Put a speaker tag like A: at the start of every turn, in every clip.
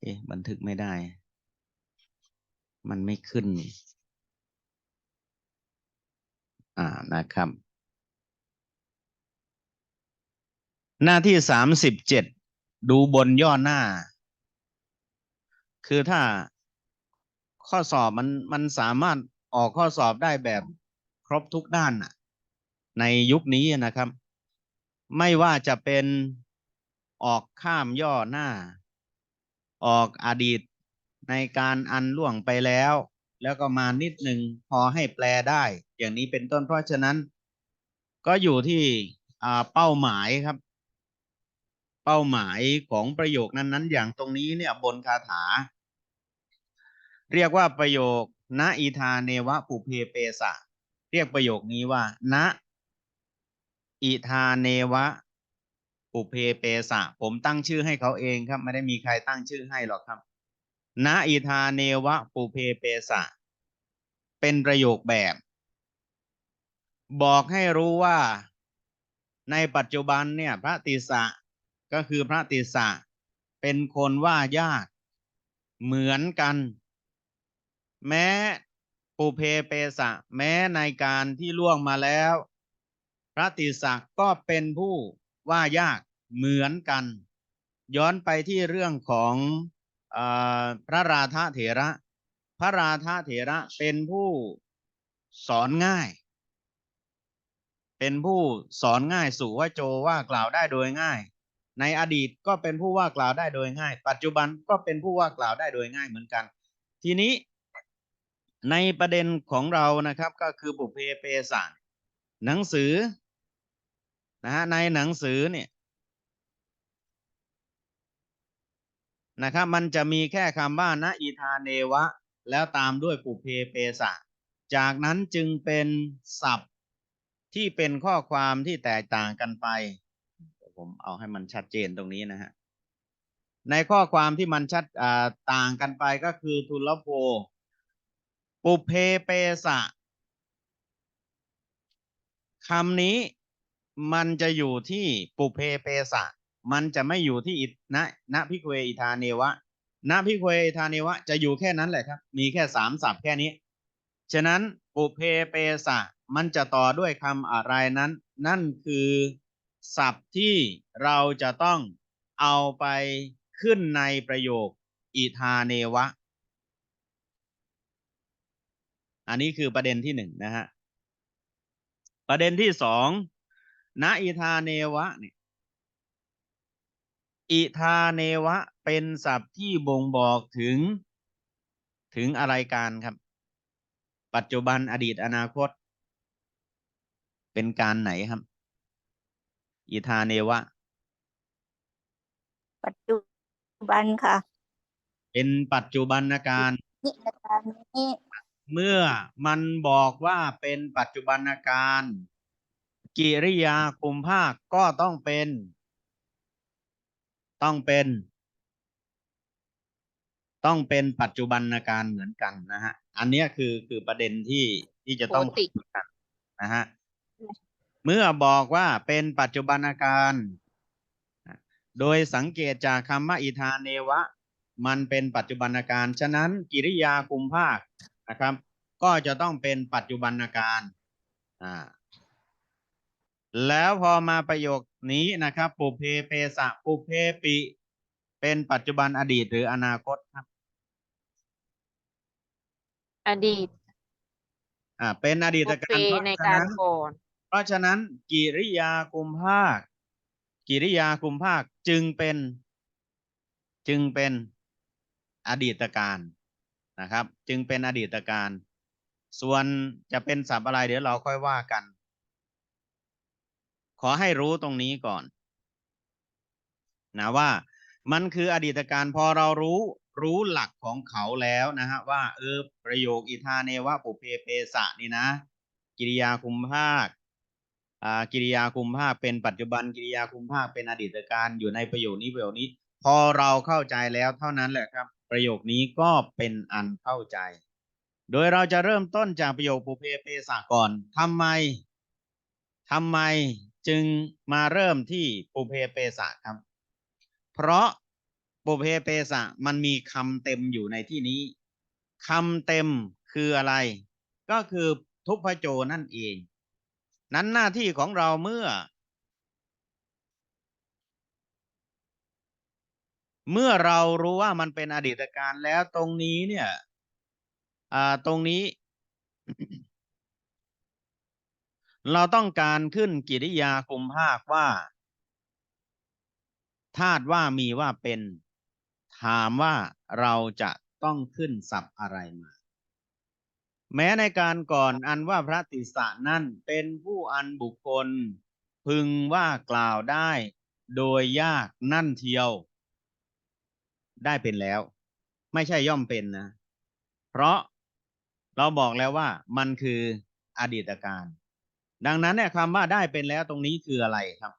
A: เอ๊ะบันทึกไม่ได้ มันไม่ขึ้น อ่านะครับ หน้าที่สามสิบเจ็ดดูบนย่อหน้า คือถ้าข้อสอบมันมันสามารถออกข้อสอบได้แบบครบทุกด้านน่ะในยุคนี้นะครับ ไม่ว่าจะเป็นออกข้ามย่อหน้า ออกอดีตในการอันล่วงไปแล้ว แล้วก็มานิดหนึ่งพอให้แปลได้ อย่างนี้เป็นต้นเพราะฉะนั้น ก็อยู่ที่เป้าหมายครับ เป้าหมายของประโยคนั้นๆ อย่างตรงนี้เนี่ยบนคาถา เรียกว่าประโยคณอีธาเนวะปุเพเปสะ เรียกประโยคนี้ว่าณอิธาเนวะ ปุเพเปสะ ผมตั้งชื่อให้เขาเองครับ ไม่ได้มีใครตั้งชื่อให้หรอกครับณอิธาเนวะปุเพเปสะ เป็นประโยคแบบ บอกให้รู้ว่า ในปัจจุบันเนี่ย พระติสะก็คือพระติสะ เป็นคนว่ายาก เหมือนกัน แม้ปุเพเปสะ แม้ในการที่ล่วงมาแล้ว พระติสะก็เป็นผู้ ว่ายากเหมือนกัน ย้อนไปที่เรื่องของอพระราธะเถระ พระราธะเถระเป็นผู้สอนง่าย เป็นผู้สอนง่ายสู่ว่าโจว่ากล่าวได้โดยง่าย ในอดีตก็เป็นผู้ว่ากล่าวได้โดยง่าย ปัจจุบันก็เป็นผู้ว่ากล่าวได้โดยง่ายเหมือนกัน ทีนี้ในประเด็นของเรานะครับก็คือบุพเพเปสะหนังสือ นะฮะในหนังสือเนี่ยนะครับมันจะมีแค่คำว่านะอีธาเนวะ แล้วตามด้วยปุเพเปสะ จากนั้นจึงเป็นศัพท์ที่เป็นข้อความที่แตกต่างกันไป ผมเอาให้มันชัดเจนตรงนี้นะฮะในข้อความที่มันชัดต่างกันไปก็คือทุลโภปุเพเปสะคำนี้ มันจะอยู่ที่ปุเพเปสะ มันจะไม่อยู่ที่อินะณพิเควอิธาเนวะณพิเควอิธาเนวะ จะอยู่แค่นั้นแหละครับ มีแค่สามศัพท์แค่นี้ ฉะนั้นปุเพเปสะ มันจะต่อด้วยคำอะไรนั้น นั่นคือศัพท์ที่เราจะต้องเอาไปขึ้นในประโยคอิธาเนวะ อันนี้คือประเด็นที่หนึ่งนะฮะ ประเด็นที่สอง ณอิธาเนวะเนี่ยอิธาเนวะ เป็นศัพท์ที่บ่งบอกถึงถึงอะไรการครับ ปัจจุบันอดีตอนาคต เป็นการไหนครับ อิธาเนวะ
B: ปัจจุบันค่ะ
A: เป็นปัจจุบันการ
B: นี่อาจารย์นี่
A: เมื่อมันบอกว่าเป็นปัจจุบันการ กิริยาคุมภาคก็ต้องเป็น ต้องเป็น ต้องเป็นปัจจุบันการเหมือนกันนะฮะ อันเนี้ยคือคือประเด็นที่ที่จะต้อง
B: โพติ
A: คุยกันนะฮะ เมื่อบอกว่าเป็นปัจจุบันการ โดยสังเกตจากคำว่าอิธาเนวะ มันเป็นปัจจุบันการ ฉะนั้นกิริยาคุมภาคนะครับ ก็จะต้องเป็นปัจจุบันการ อ่า แล้วพอมาประโยคนี้นะครับ ปุเพเปสะปุเพปิ เป็นปัจจุบันอดีตหรืออนาคตครับ
C: อดีต
A: อ่าเป็นอดีต
C: บุฟ
A: การ
C: เฟ่
A: เพราะ
C: ใน
A: ฉะ
C: การ
A: นั้น
C: ก่อน
A: เพราะฉะนั้น กิริยาคุมภาค กิริยาคุมภาคจึงเป็น จึงเป็นอดีตการนะครับ จึงเป็นอดีตการ ส่วนจะเป็นศัพท์อะไรเดี๋ยวเราค่อยว่ากัน ขอให้รู้ตรงนี้ก่อนนะว่ามันคืออดีตการพอเรารู้รู้หลักของเขาแล้วนะฮะว่าเออประโยคอิธาเนวะปุเพเปสะนี่นะ กิริยาคุมภาคอ่ากิริยาคุมภาคเป็นปัจจุบันกิริยาคุมภาคเป็นอดีตการอยู่ในประโยคนี้ประโยคนี้ พอเราเข้าใจแล้วเท่านั้นแหละครับ ประโยคนี้ก็เป็นอันเข้าใจ โดยเราจะเริ่มต้นจากประโยคปุเพเปสะก่อนทำไมทำไม จึงมาเริ่มที่ปุเพเปสะครับ เพราะปุเพเปสะมันมีคำเต็มอยู่ในที่นี้คำเต็มคืออะไร ก็คือทุพพโจนั่นเอง นั้นหน้าที่ของเราเมื่อ เมื่อเรารู้ว่ามันเป็นอดีตการแล้วตรงนี้เนี่ยอ่าตรงนี้ เราต้องการขึ้นกิริยาคุมภาคว่าธาตุว่ามีว่าเป็น ถามว่าเราจะต้องขึ้นศัพท์อะไรมา แม้ในการก่อนอันว่าพระติสสะนั่นเป็นผู้อันบุคคล พึงว่ากล่าวได้ โดยยากนั่นเทียว ได้เป็นแล้ว ไม่ใช่ย่อมเป็นนะ เพราะเราบอกแล้วว่ามันคืออดีตการ ดังนั้นเนี่ยคำว่าได้เป็นแล้วตรงนี้คืออะไรครับ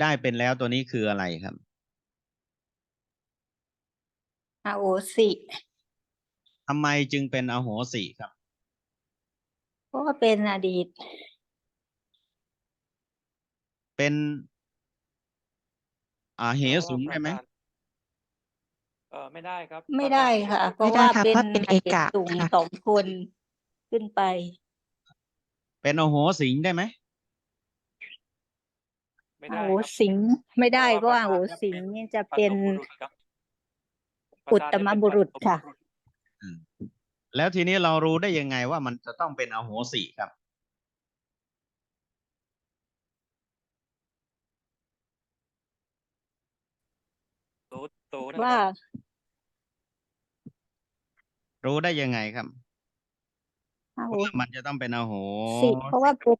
A: ได้เป็นแล้วตัวนี้คืออะไรครับ
B: อโหสิ
A: ทำไมจึงเป็นอโหสิครับ
B: เพราะว่าเป็นอดีต
A: เป็นอาเห
C: เพราะ
A: สุง
C: ว่า
A: ได้ไหม
C: ประธานเออไม่ได้ครับ
B: ไม่
C: ประธาน
B: ได้ค่ะ เพราะ
D: ไม่ได้
B: ว่า
D: ค่ะ
B: เป็น
D: เพราะเป็นเอกะ
B: สูง
D: ค่ะ
B: สองคนขึ้นไป
A: เป็นอโหสิงได้ไหม
C: ไม่
B: อ
C: ได้
B: โห
C: ครับ
B: สิงไม่ได้
C: เพ
B: เพ
C: ราะ
B: ราะ
C: ว่า
B: ว่าอโห
C: ประธาน
B: สิง
C: จะเป็น
B: เนี่ยจะ
C: ปฐม
B: เป็น
C: บุรุษครับ
B: อุตตมบุรุษค่ะ
A: แล้วทีนี้เรารู้ได้ยังไงว่ามันจะต้องเป็นอโหสิครับ
C: โตโตนั่น
B: ว่า
C: ครับ
A: รู้ได้ยังไงครับ
B: อโห
A: ว่ามันจะต้องเป็นอโห
B: สิเพราะว่าเป็น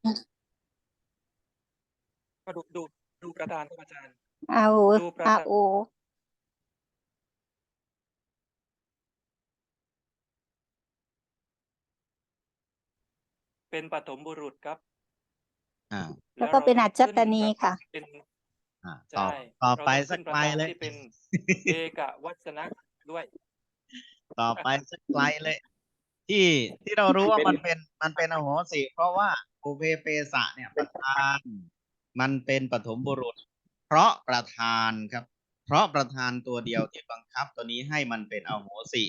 C: ก็ดูดูดูประธานครับอาจารย์
B: อโห
C: ดูประ
B: อ
C: ธาน
B: โอ
C: เป็นปฐมบุรุษครับ
A: อ่า
B: แล้วก็เป็น
C: รา
B: อัจฉตนี
C: ขึ้
B: ค่ะ
C: เป็น
A: อ่าต่อ
C: ใช่
A: ต่อ
C: เรา
A: ไป
C: ต้อง
A: สัก
C: ขึ้น
A: ไกล
C: ประธาน
A: เลย
C: ที่เป็น เอกวัชนะด้วย
A: ต่อไปสักไกลเลย ที่ที่เรารู้ว่ามันเป็นมันเป็นอโหสิ เพราะว่าปุเพเปสะเนี่ยประธาน มันเป็นปฐมบุรุษ เพราะประธานครับ เพราะประธานตัวเดียวที่บังคับตัวนี้ให้มันเป็นอโหสิ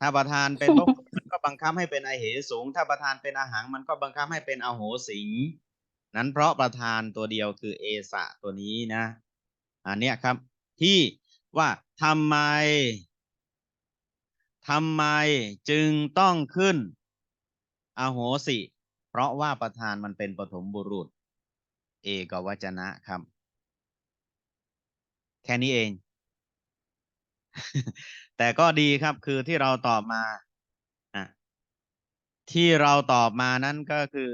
A: ถ้าประธานเป็นพวกมันก็บังคับให้เป็นอเหสูง ถ้าประธานเป็นอาหังมันก็บังคับให้เป็นอโหสิงนั้นเพราะประธานตัวเดียวคือเอสะตัวนี้นะ อันเนี้ยครับ ที่ว่าทำไม ทำไมจึงต้องขึ้นอโหสิ เพราะว่าประธานมันเป็นปฐมบุรุษ เอกวจนะครับ แค่นี้เอง แต่ก็ดีครับคือที่เราตอบมา ที่เราตอบมานั้นก็คือ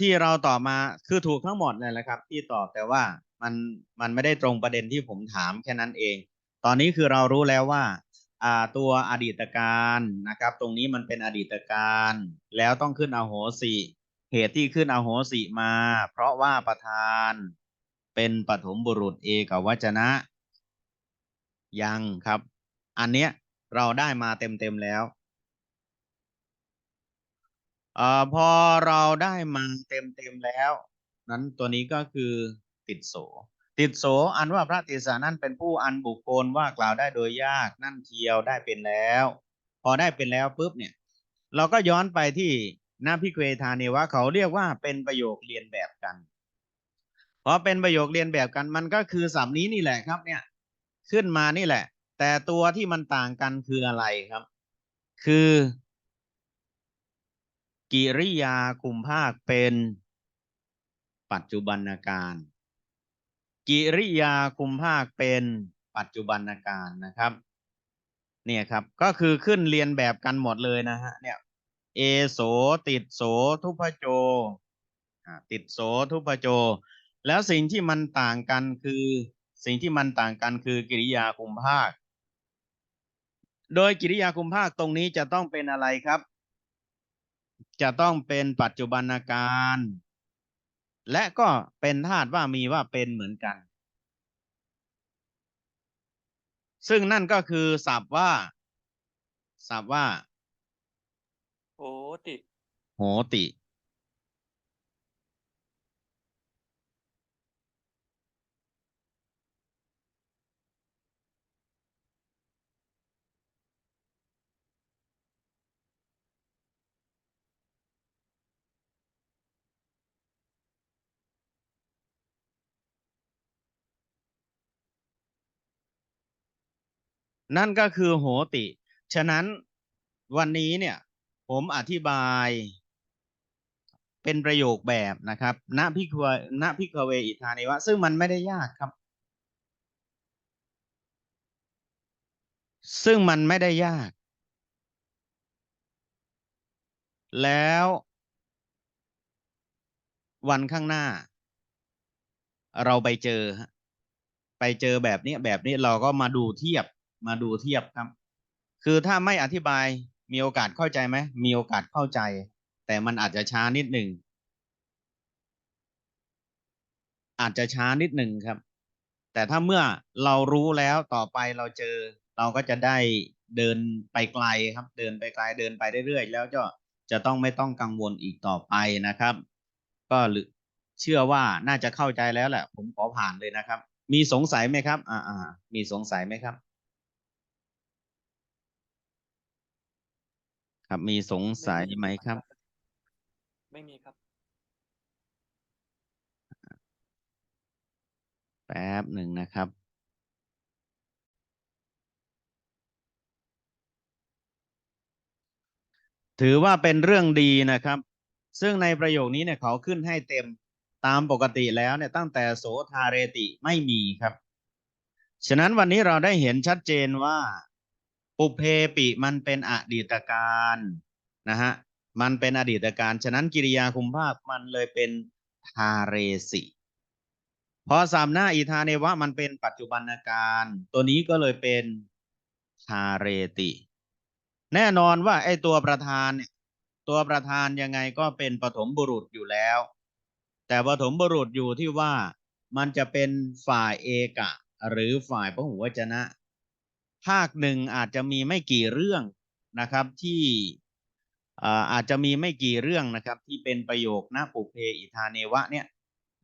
A: ที่เราตอบมาคือถูกทั้งหมดเลยแหละครับ ที่ตอบแต่ว่ามันมันไม่ได้ตรงประเด็นที่ผมถามแค่นั้นเอง ตอนนี้คือเรารู้แล้วว่าตัวอดีตการนะครับ ตรงนี้มันเป็นอดีตการ แล้วต้องขึ้นอโหสิเหตุที่ขึ้นอโหสิมา เพราะว่าประธานเป็นปฐมบุรุษเอกวจนะ ยังครับ อันเนี้ยเราได้มาเต็มๆแล้ว เอ่อพอเราได้มาเต็มเต็มๆแล้ว นั้นตัวนี้ก็คือติดโส ติดโสอันว่าพระติสานั้นเป็นผู้อันบุคคลว่ากล่าวได้โดยยากนั่นเทียวได้เป็นแล้ว พอได้เป็นแล้วปุ๊บเนี่ย เราก็ย้อนไปที่นาพิเควทานีว่าเขาเรียกว่าเป็นประโยคเรียนแบบกันพอเป็นประโยคเรียนแบบกันมันก็คือศัพท์นี้นี่แหละครับ เนี่ย ขึ้นมานี่แหละ แต่ตัวที่มันต่างกันคืออะไรครับ คือ กิริยาคุมภาคเป็นปัจจุบันการ กิริยาคุมภาคเป็นปัจจุบันการนะครับ เนี่ยครับก็คือขึ้นเรียนแบบกันหมดเลยนะฮะเนี่ยเอโสติดโสทุพโจติดโสทุพโจ แล้วสิ่งที่มันต่างกันคือสิ่งที่มันต่างกันคือกิริยาคุมภาค โดยกิริยาคุมภาคตรงนี้จะต้องเป็นอะไรครับ จะต้องเป็นปัจจุบันการ และก็เป็นธาตุว่ามีว่าเป็นเหมือนกัน ซึ่งนั่นก็คือศัพท์ว่าศัพท์ว่า
C: โหติ
A: โหติ นั่นก็คือโหติ ฉะนั้นวันนี้เนี่ยผมอธิบายเป็นประโยคแบบนะครับณพิกเวณพิกเวอิทานิวะ ซึ่งมันไม่ได้ยากครับ ซึ่งมันไม่ได้ยาก แล้ววันข้างหน้า เราไปเจอ ไปเจอแบบนี้แบบนี้เราก็มาดูเทียบ มาดูเทียบครับ คือถ้าไม่อธิบายมีโอกาสเข้าใจไหมมีโอกาสเข้าใจ แต่มันอาจจะช้านิดหนึ่งอาจจะช้านิดหนึ่งครับ แต่ถ้าเมื่อเรารู้แล้วต่อไปเราเจอ เราก็จะได้เดินไปไกลครับ เดินไปไกลเดินไปเรื่อยๆแล้วจะจะต้องไม่ต้องกังวลอีกต่อไปนะครับ ก็หรือเชื่อว่าน่าจะเข้าใจแล้วแหละ ผมขอผ่านเลยนะครับ มีสงสัยไหมครับ อ่าอ่ามีสงสัยไหมครับ ครับมีสงสัยไหมครับ
C: ไม่มีครับ
A: แป๊บหนึ่งนะครับ ถือว่าเป็นเรื่องดีนะครับ ซึ่งในประโยคนี้เนี่ยเขาขึ้นให้เต็มตามปกติแล้วเนี่ยตั้งแต่โสทาเรติไม่มีครับ ฉะนั้นวันนี้เราได้เห็นชัดเจนว่า ปุเพปิมันเป็นอดีตการนะฮะมันเป็นอดีตการ ฉะนั้นกิริยาคุมภาคมันเลยเป็นทาเรสิพอสามหน้าอีทาเนวะมันเป็นปัจจุบันการ ตัวนี้ก็เลยเป็นทาเรติ แน่นอนว่าไอ้ตัวประธานเนี่ยตัวประธานยังไงก็เป็นปฐมบุรุษอยู่แล้ว แต่ปฐมบุรุษอยู่ที่ว่ามันจะเป็นฝ่ายเอกะ หรือฝ่ายพระหุวจนะ ภาคหนึ่งอาจจะมีไม่กี่เรื่องนะครับที่อาอาจจะมีไม่กี่เรื่องนะครับที่เป็นประโยคนะปุเพอิทาเนวะเนี่ย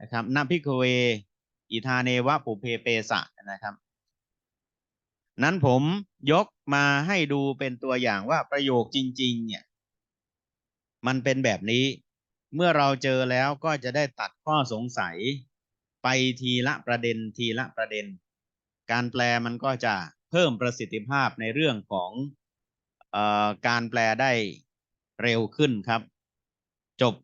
A: นะครับนะพิกเวอิทาเนวะปุเพเปสะนะครับ นั้นผมยกมาให้ดูเป็นตัวอย่างว่าประโยคจริง ๆ เนี่ย มันเป็นแบบนี้เมื่อเราเจอแล้วก็จะได้ตัดข้อสงสัยไปทีละประเด็นทีละประเด็น การแปลมันก็จะ เพิ่มประสิทธิภาพในเรื่องของอการแปลได้เร็วขึ้นครับ จบ